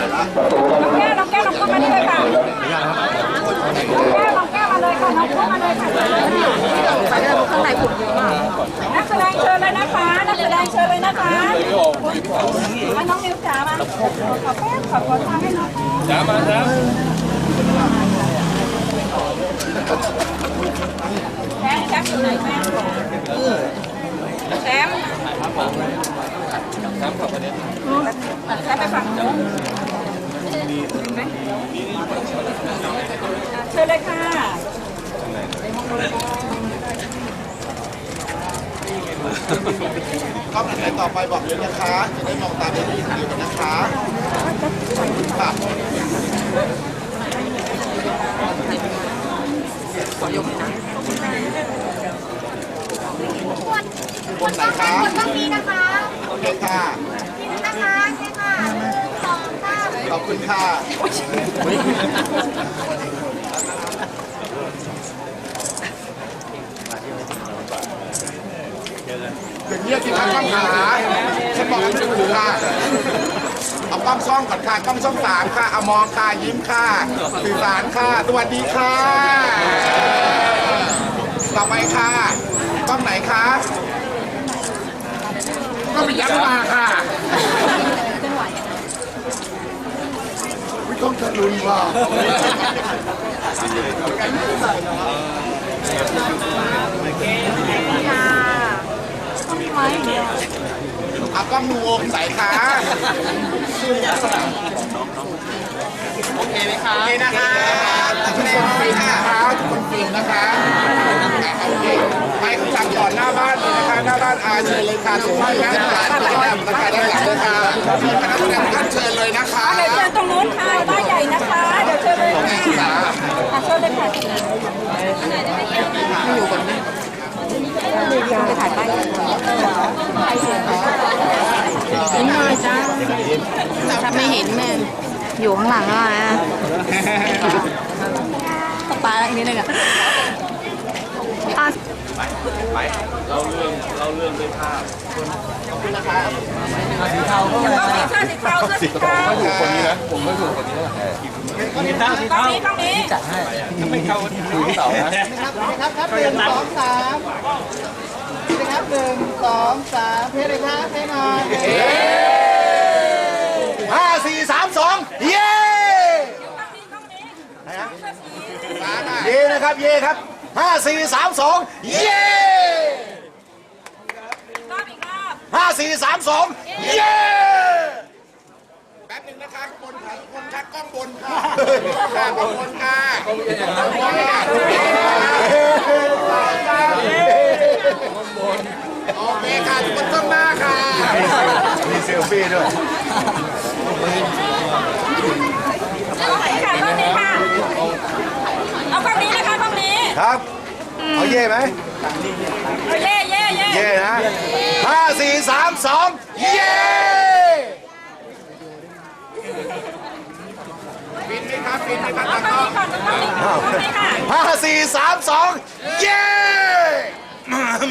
น้องแก้วน้องแก้วน้องเข้ามานี่เลยค่ะน้องแก้วน้องแก้วมาเลยค่ะน้องเข้ามาเลยค่ะไปได้ข้างในฝุ่นเยอะมากนักแสดงเชิญเลยนะคะนักแสดงเชิญเลยนะคะมาน้องนิวจ๋ามาขอแป๊บขอขอทางให้น้องจ้ามาจ้าแซมแซมอยู่ไหนแซมแซมน้ำขับมาเนี่ยแซมไปฝั่งนู้น เชิญเลยค่ะกล้องไหนต่อไปบอกเลยนะคะ จะได้มองตาได้ดีเดียวกันนะคะค่ะนไหนคะ คนต้องมีนะคะ โอเคค่ะ มีนะคะใช่ค่ะหนึ่งสองสาม ขอบคุณค่ะอย่างนี้ยที่ทำกล้องหาฉันบอกให้ดูค่ะเอากล้องช่องก่อนค่ะกล้องช่องสามค่ะเอามองค่ะยิ้มค่ะสื่อสารค่ะสวัสดีค่ะ ต่อไปค่ะกล้องไหนคะก็ไปยับมาค่ะ วิกล้องทะลุนว่ะเอากล้องนูวงใส่ค่ะโอเคไหมคะโอเคนะคะทุกคนฟินนะคะทุกคนฟินนะคะโอเคไปข้างหลังก่อนหน้าบ้านเลยนะคะหน้าบ้านอาเชิญเลยค่ะทุกท่านนะด้านหลังนะคะด้านหลังเลยค่ะมีคณะแสดงท่านเชิญเลยนะคะเดี๋ยวเชิญตรงนู้นค่ะบ้านใหญ่นะคะ เดี๋ยวเชิญเลยค่ะอะเชิญเลยค่ะ ไปถ่ายป้ายยิ้มหน่อยจ้าถ้าไม่เห็นแม่ อยู่ข้างหลังอะนะตบปลาอีกนิดนึงอะอะเราเรื่องเราเรื่องด้วยภาพต้องมีเสื้อสีเทาเสื้อสีเทาถูกคนนี้นะ ผมไม่ถูกคนนี้เท่าไหร่สีเท่าสีตรงเท่านี้ตรงนี้จัดให้ไม่เข้าสีเสานะครับครับหนึ่งสองสามนะ ครับหนึ่งสองสามเพลเลยครับเพลหน่อยห้าสี่สามสองเย้เย้นะครับเย้ครับห้าสี่สามสองเย้รอบอีกรอบห้าสี่สามสองเย้แป๊บหนึงนะคะบนค่ะบนค่ะกล้องบนค่ะค่ะบนค่ะ บนค่ะโอเคค่ะทุกคนต้องหน้าค่ะมีเซลฟี่ด้วยค่ะตรงนี้ค่ะ เอาฝั่งนี้นะคะฝั่งนี้ครับเอาเย่ไหมเย่เย่เย่เย่นะห้าสี่สามสองเย่ปิดไหมครับปิดไหมครับเอาตาฝั่งกล้องนี้ก่อนตรงนี้ค่ะห้าสี่สามสองเย่ ห้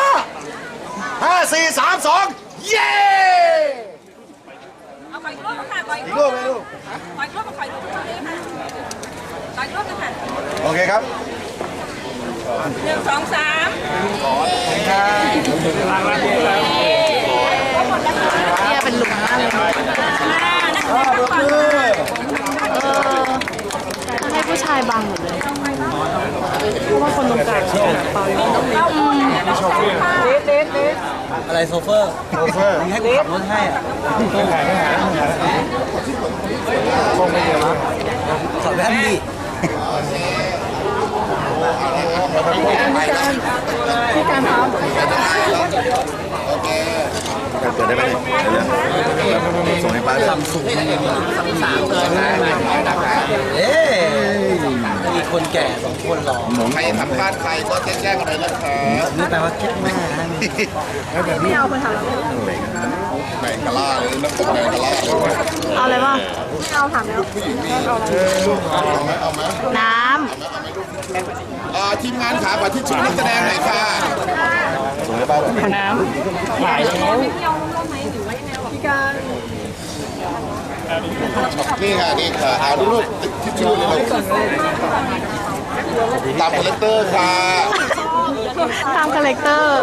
าห้าสี่สามสองเย่เอาปล่อยรูปค่ะปล่อยอีกรูรูปปไหมลูกปล่อยรูปปล่อยรูปตรงนี้ค่ะปล่อยรูปค่ะโอเคครับหนึ่งสองสามเนี่ยเป็นหลุมมากเลย อ่านักแสดงทั้งฝั่งค่ะ เออให้ผู้ ชายบังหมดเลยเพราะว่าคนตรงกลางเขาเปล่าอยู่เราพูดนะนักแสดงค่ะอะไรโซเฟอร์โอเฟอร์ให้กูขับรถให้อะคงไม่เยอะมั้งขอแว่นดิเปิดได้ไหมส่งให้ ป้าด้วยเอ๊มีคนแก่สองคนหล่อใครทำพลาดใครก็แจ้งๆกันเลยนะคะนี่แปลว่าคิดมากนะไม่เอาคนทำแล้วแบ่งกะล่าเลยน้ำตกแบ่งกะล่าเลยเอาอะไรบ้างไม่เอาถามแล้วผู้หญิงมีเอาไหมเอาไหมน้เอ่อทีมงานขาขอที่ชื่อนักแสดงหน่อยค่ะบ้วพี่กาน น้นี่ค่ะนี่ค่ะเอาลูกทิชชู่เลยตามคาแรคเตอร์ค่ะำตามคาแรคเตอร์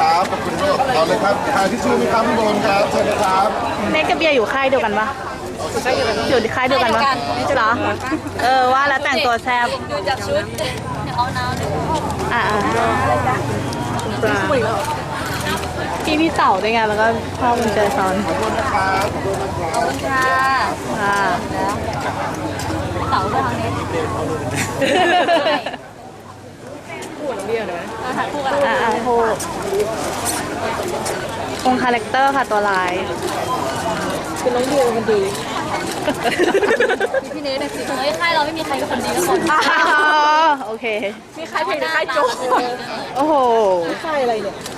ครับขอบคุณลูกเอาเลยครับทานทิชชู่ไหมครับพี่บอลครับเชิญเลยครับเนทกับเบียร์อยู่ค่ายเดียวกันปะอยู่ค่ายเดียวกันปะเหรอเออว่าแล้วแต่งตัวแซ่บดูจากชุดเอาหนาวหนึ่งอ่า พี่พี่เต่าด้วยไงแล้วก็พ่อมันเจอซ้อนค่ะอ่าเต๋าไปทางนี้เราถ่ายคู่กันอ่าอ่าโทษคงคาแรคเตอร์ค่ะตัวร้ายพี่เนทเนี่ยสิเฮ้ยค่ายเราไม่มีใครเป็นคนดีทุกคนอ๋อโอเค มีใครเป็นค่ายโจ๊กโอ้โหเนี่ย